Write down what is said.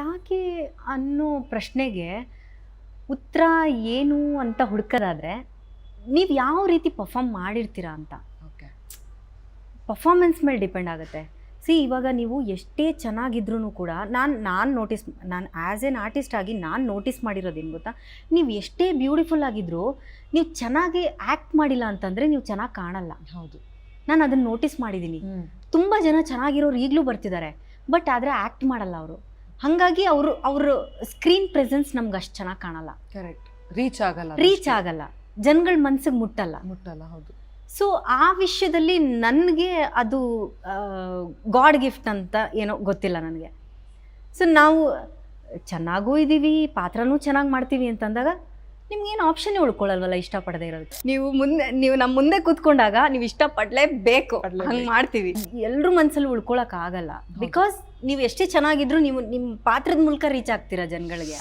ಯಾಕೆ ಅನ್ನೋ ಪ್ರಶ್ನೆಗೆ ಉತ್ತರ ಏನು ಅಂತ ಹುಡ್ಕೋದಾದರೆ ನೀವು ಯಾವ ರೀತಿ ಪರ್ಫಾಮ್ ಮಾಡಿರ್ತೀರಾ ಅಂತ. ಓಕೆ ಪರ್ಫಾಮೆನ್ಸ್ ಮೇಲೆ ಡಿಪೆಂಡ್ ಆಗುತ್ತೆ. ಸಿ ಇವಾಗ ನೀವು ಎಷ್ಟೇ ಚೆನ್ನಾಗಿದ್ರೂ ಕೂಡ ನಾನು ನಾನು ನೋಟಿಸ್ ನಾನು ಆ್ಯಸ್ ಎನ್ ಆರ್ಟಿಸ್ಟ್ ಆಗಿ ನಾನು ನೋಟಿಸ್ ಮಾಡಿರೋದೇನು ಗೊತ್ತಾ? ನೀವು ಎಷ್ಟೇ ಬ್ಯೂಟಿಫುಲ್ ಆಗಿದ್ರೂ ನೀವು ಚೆನ್ನಾಗಿ ಆ್ಯಕ್ಟ್ ಮಾಡಿಲ್ಲ ಅಂತಂದರೆ ನೀವು ಚೆನ್ನಾಗಿ ಕಾಣಲ್ಲ. ಹೌದು. ನಾನು ಅದನ್ನು ನೋಟಿಸ್ ಮಾಡಿದ್ದೀನಿ ತುಂಬ ಜನ ಚೆನ್ನಾಗಿರೋರು ಈಗಲೂ ಬರ್ತಿದ್ದಾರೆ. ಬಟ್ ಆದರೆ ಆ್ಯಕ್ಟ್ ಮಾಡಲ್ಲ ಅವರು. ಹಾಗಾಗಿ ಅವರು ಅವ್ರ ಸ್ಕ್ರೀನ್ ಪ್ರೆಸೆನ್ಸ್ ನಮ್ಗೆ ಅಷ್ಟು ಚೆನ್ನಾಗಿ ಕಾಣಲ್ಲ. ಕರೆಕ್ಟ್ ರೀಚ್ ಆಗಲ್ಲ ರೀಚ್ ಆಗಲ್ಲ. ಜನಗಳ ಮನ್ಸಿಗೆ ಮುಟ್ಟಲ್ಲ. ಮುಟ್ಟಲ್ಲ ಹೌದು. ಸೊ ಆ ವಿಷಯದಲ್ಲಿ ನನಗೆ ಅದು ಗಾಡ್ ಗಿಫ್ಟ್ ಅಂತ ಏನೋ ಗೊತ್ತಿಲ್ಲ ನನಗೆ. ಸೊ ನಾವು ಚೆನ್ನಾಗೂ ಇದ್ದೀವಿ ಪಾತ್ರನೂ ಚೆನ್ನಾಗಿ ಮಾಡ್ತೀವಿ ಅಂತಂದಾಗ ನಿಮ್ಗೇನು ಆಪ್ಷನ್ ಉಳ್ಕೊಳ್ಳಲ್ವಲ್ಲ ಇಷ್ಟಪಡದೇ ಇರೋದು? ನೀವು ಮುಂದೆ ನೀವು ನಮ್ಮ ಮುಂದೆ ಕೂತ್ಕೊಂಡಾಗ ನೀವು ಇಷ್ಟಪಡಲೇಬೇಕು. ಪಡ್ಲೇಬೇಕು. ಹಂಗೆ ಮಾಡ್ತೀವಿ. ಎಲ್ಲರೂ ಮನಸ್ಸಲ್ಲಿ ಉಳ್ಕೊಳಕ್ ಆಗಲ್ಲ. ಬಿಕಾಸ್ ನೀವು ಎಷ್ಟೇ ಚೆನ್ನಾಗಿದ್ರು ನೀವು ನಿಮ್ಮ ಪಾತ್ರದ ಮೂಲಕ ರೀಚ್ ಆಗ್ತೀರಾ ಜನಗಳಿಗೆ.